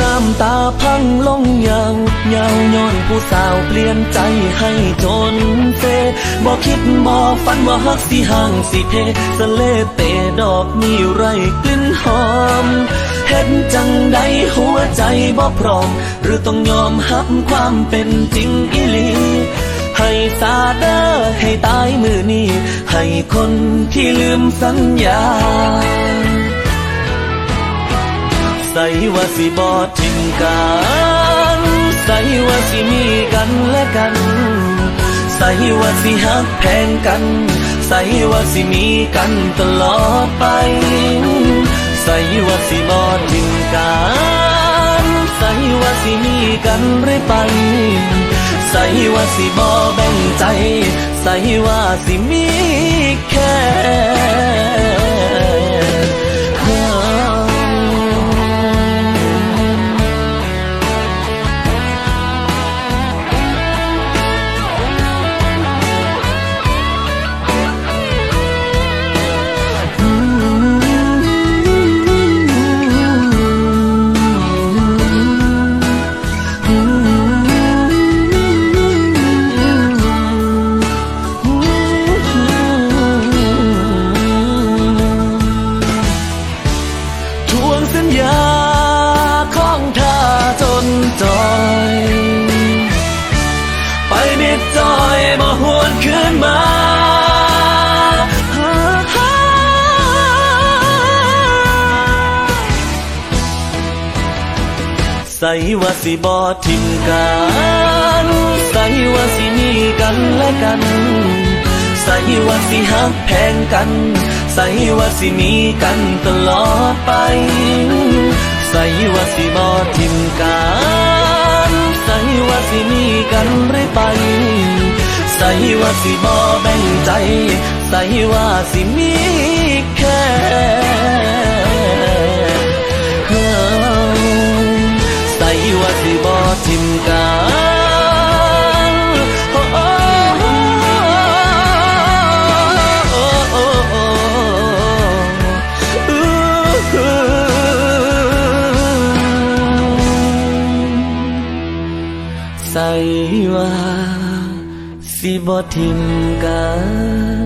น้ำตาพังลงยาวยาวย้อนผู้สาวเปลี่ยนใจให้จนเซบอกคิดบอกฝันว่าฮักสิห่างสิเพสะเลเตดอกนี้ไรกลิ่นหอมเห็นจังใดหัวใจบ่พร้อม หรือต้องยอมหับความเป็นจริงอีหลีให้สาเดอให้ตายมือนี้ ให้คนที่ลืมสัญญา ใส่ว่าสิบอทิมกันใส่ว่าสิมีกันและกัน ใส่ว่าสิหักแพงกัน ใส่ว่าสิมีกันตลอดไป ใส่ว่าสิบอทิมกันใส่ว่าสิมีกันเรื่อยไป ใส่ว่าสิบอแบ่งใจ ใส่ว่าสิมีแค่ ส่ว่าสิบอทิมกันใส่ว่าสิมีกันและกันใส่ว่าสิหักแพงกันใส่ว่าสิมีกันตลอดไปใส่ว่าสิบอทิมกันใส่ว่าสิมีกันเรื่อยไปใส่ว่าสิบอแบ่งใจใส่ว่าสิมีแค่ ว่าสิบอทิมกันใส่ว่าสิบอทิมกัน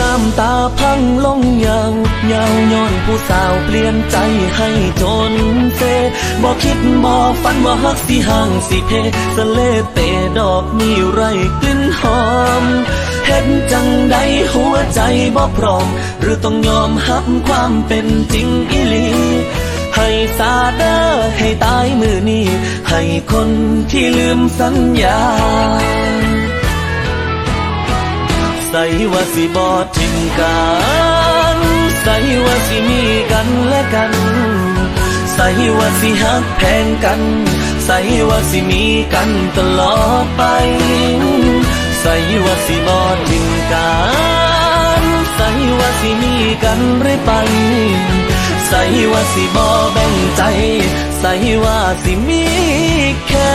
น้ำตาพังลงยาวยาวย้อนผู้สาวเปลี่ยนใจให้จนเซบอกคิดบอกฝันว่าฮักสิห่างสิเพสเลเตดอกมีไรกลิ่นหอมเห็นจังใดหัวใจบ่พร้อม หรือต้องยอมหับความเป็นจริงอีลีให้สาเดอให้ตายมือนี้ ให้คนที่ลืมสัญญา ใส่ว่าสิบอทิมกันใส่ว่าสิมีกันและกันใส่ว่าสิหักแพงกันใส่ว่าสิมีกันตลอดไปใส่ว่าสิบอทิมกันใส่ว่าสิมีกันเรื่อยไปใส่ว่าสิบอแบ่งใจ ใส่ว่าสิมีแค่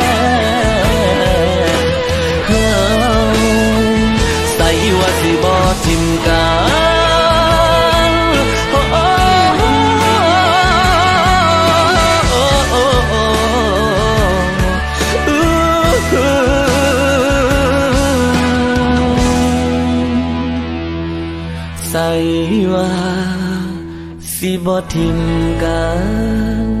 ว่าสิบอทิมกันโอ้โอ้ใส่ว่าสิบอทิมกัน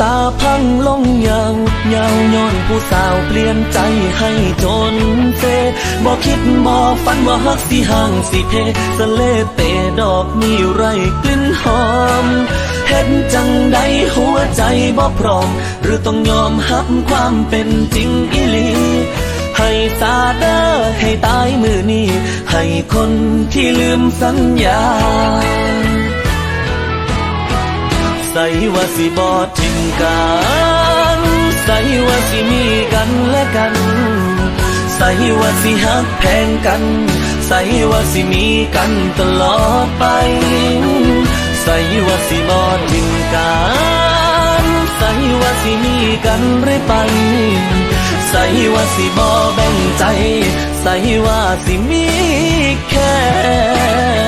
ตาพังลงยาว ยาวย้อนผู้สาวเปลี่ยนใจให้จนเซบอกคิดบอกฝันว่าฮักสิห่างสิเพสะเลเตดอกมีไรกลิ่นหอม เห็นจังใดหัวใจบ่พร้อม หรือต้องยอมหับความเป็นจริงอีหลีให้สาเดอให้ตายมือนี้ ให้คนที่ลืมสัญญา ส่ว่าสิบอทิมกันใส่ว่าสิมีกันและกันใส่ว่าสิฮักแพงกันใส่ว่าสิมีกันตลอดไปใส่ว่าสิบอทิ้งกันใส่ว่าสิมีกันเรื่อยไปใส่ว่าสิบอแบ่งใจใส่ว่าสิมีแค่